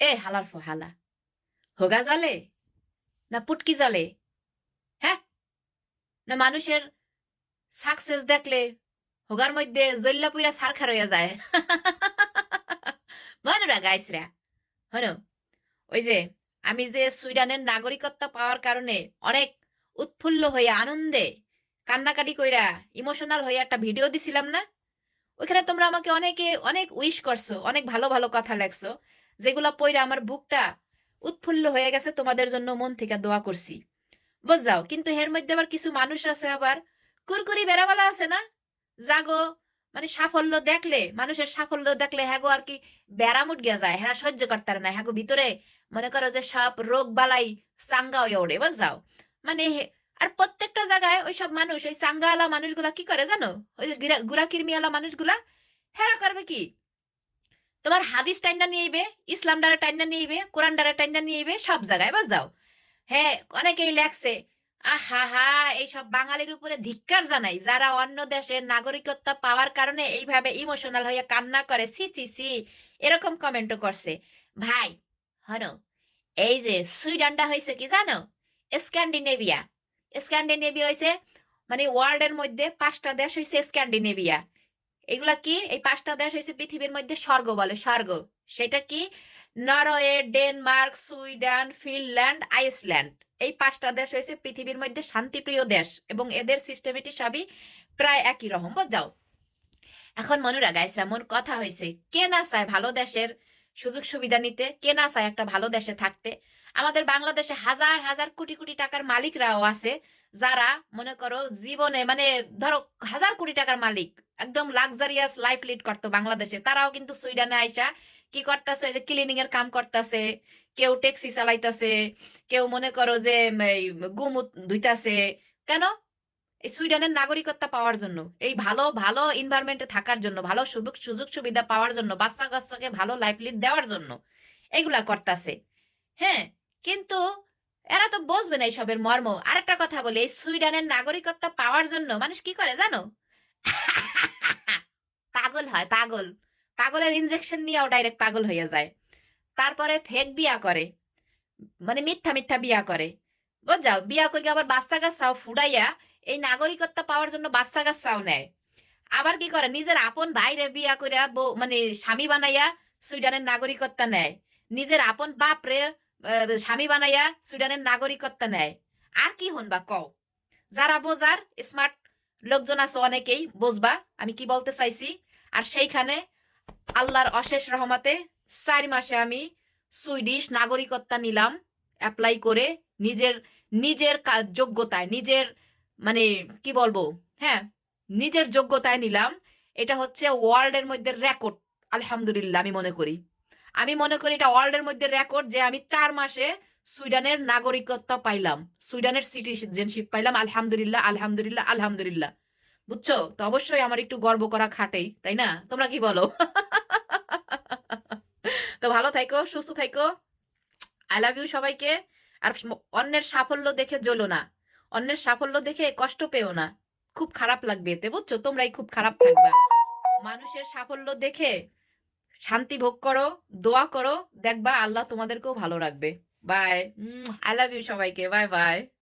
এ, হালার ফো, হালা। হোগা জলে? না পুটকি জলে? হ্যাঁ? না মানুষের সাকসেস দেখলে হোগার মধ্যে জল্লা পুইরা সারখার হইয়া যায়। মনুরা, গাইসরা। হনো, ওই যে আমি যে সুইডানের নাগরিকত্ব পাওয়ার কারণে অনেক উৎফুল্ল হইয়া আনন্দে কান্নাকাটি কইরা ইমোশনাল হইয়া একটা ভিডিও দিছিলাম না? ওইখানে তোমরা আমাকে অনেকে অনেক উইশ করছ, অনেক ভালো ভালো কথা লেখছো। যেগুলা পইরা আমার বুকটা উৎফুল্ল হয়ে গেছে, তোমাদের জন্য মন থেকে দোয়া করছি। বুঝাও কিন্তু এর মধ্যে আবার কিছু মানুষ আছে আবার। কুরকুরি বেড়াওয়ালা আছে না? জাগো মানে সাফল্য দেখলে, মানুষের সাফল্য দেখলে হ্যাগো আর কি ব্যারামুট গিয়া যায় হ্যাঁ সহ্য করতে পারে না। হ্যাগো ভিতরে মনে করো যে সব রোগ বালাই চাঙ্গা হয়ে ওঠে বুঝাও মানে আর প্রত্যেকটা জায়গায় ওই সব মানুষ, ওই চাঙ্গাওয়ালা মানুষগুলা কি করে জানো? ওই যে গুড়া কিরমিওয়ালা মানুষগুলা হ্যাঁ করবে কি? তোমার হাদিস টাইনটা নিয়ে ইবে ইসলাম টাইনটা নিয়ে ইবে কোরআন টাইনটা নিয়ে ইবে সব জায়গায় বুঝাও হ্যাঁ অনেকেই লেখছে, আহা হা, এইসব বাঙালির উপরে ধিক্কার জানাই, যারা অন্য দেশের নাগরিকত্ব পাওয়ার কারণে এইভাবে ইমোশনাল হয়ে কান্না করে সি সি সি এরকম কমেন্টও করছে। ভাই, হন, এই যে সুইডেনটা হয়েছে কি জানো? স্ক্যান্ডিনেভিয়া। স্ক্যান্ডিনেভিয়া হয়েছে মানে ওয়ার্ল্ডের মধ্যে পাঁচটা দেশ হয়েছে স্ক্যান্ডিনেভিয়া। এগুলা কি? এই পাঁচটা দেশ হয়েছে পৃথিবীর মধ্যে স্বর্গ বলে। স্বর্গ, সেটা কি? Norway, Denmark, Sweden, Finland, Iceland. এই পাঁচটা দেশ হয়েছে পৃথিবীর মধ্যে শান্তিপ্রিয় দেশ এবং এদের সিস্টেমেটি সবই প্রায় একই রকম। যাও? এখন মনুরা গাইসরা মন কথা হয়েছে কে না চায় ভালো দেশের সুযোগ সুবিধা নিতে? কে না চায় একটা ভালো দেশে থাকতে? আমাদের বাংলাদেশে হাজার হাজার কোটি কোটি টাকার মালিকরাও আছে যারা মনে করো জীবনে মানে ধরো হাজার কোটি টাকার মালিক একদম লাক্সারিয়াস লাইফ লিড করতো বাংলাদেশে। তারাও কিন্তু সুইডেনে আইসা কি করতেছে? যে ক্লিনিং এর কাম করতেছে, কেউ ট্যাক্সি চালাইতেছে, কেউ মনে করো যে গুমুত ধুইতাছে। কেন? এই সুইডেনের নাগরিকত্ব পাওয়ার জন্য, এই ভালো ভালো এনভায়রনমেন্টে থাকার জন্য, ভালো সুযোগ সুযোগ সুবিধা পাওয়ার জন্য, বাচ্চা কাচ্চাকে ভালো লাইফ লিড দেওয়ার জন্য এগুলা করতেছে। হ্যাঁ কিন্তু এরা তো বুঝবে না এইসবের মর্ম। আরেকটা কথা বলি সুইডেনের নাগরিকত্ব পাওয়ার জন্য মানুষ কি করে জানো? পাগল হয় পাগল। পাগলের ইনজেকশন নিয়েও ডাইরেক্ট পাগল হয়ে যায়। তারপরে ফেক বিয়া করে। মানে মিথ্যা মিথ্যা বিয়া করে। বুঝাও বিয়া করে আবার বাচ্চা গাছাও ফুডাইয়া এই নাগরিকত্ব পাওয়ার জন্য বাচ্চা গাছাও নেয়। আবার কি করে? নিজের আপন ভাইরে বিয়া করে মানে স্বামী বানাইয়া সুইডেনের নাগরিকত্ব নেয়। নিজের আপন বাপরে আহ, স্বামী বানাইয়া সুইডেনের নাগরিকত্ব নেয়। আর কি হন বা কও? যারা বোঝার স্মার্ট লোকজন আছে অনেকেই বুঝবা? আমি কি বলতে চাইছি? আর সেইখানে আল্লাহর অশেষ রহমতে চার মাসে আমি সুইডিশ নাগরিকত্ব নিলাম, অ্যাপ্লাই করে নিজের নিজের যোগ্যতায়, নিজের মানে কি বলব? হ্যাঁ নিজের যোগ্যতায় নিলাম। এটা হচ্ছে ওয়ার্ল্ডের মধ্যে রেকর্ড, আলহামদুলিল্লাহ আমি মনে করি। আমি মনে করি এটা ওয়ার্ল্ডের মধ্যে রেকর্ড যে আমি চার মাসে সুইডানের নাগরিকত্ব পাইলাম, সুইডেনের সিটিজেনশিপ পাইলাম, আলহামদুলিল্লাহ আলহামদুলিল্লাহ আলহামদুলিল্লাহ। বুঝছ? তো অবশ্যই আমার একটু গর্ব করা খাটেই, তাই না? তোমরা কি বলো? তো ভালো থাইকো, সুস্থ থাইকো। আই লাভ ইউ সবাইকে। আর অন্যের সাফল্য দেখে জ্বলো না। অন্যের সাফল্য দেখে কষ্ট পেও না। খুব খারাপ লাগবে এতে, বুঝছ? তোমরাই খুব খারাপ থাকবা। মানুষের সাফল্য দেখে শান্তি ভোগ করো, দোয়া করো, দেখবা আল্লাহ তোমাদেরকেও ভালো রাখবে। বাই আই লাভ ইউ সবাইকে। Bye bye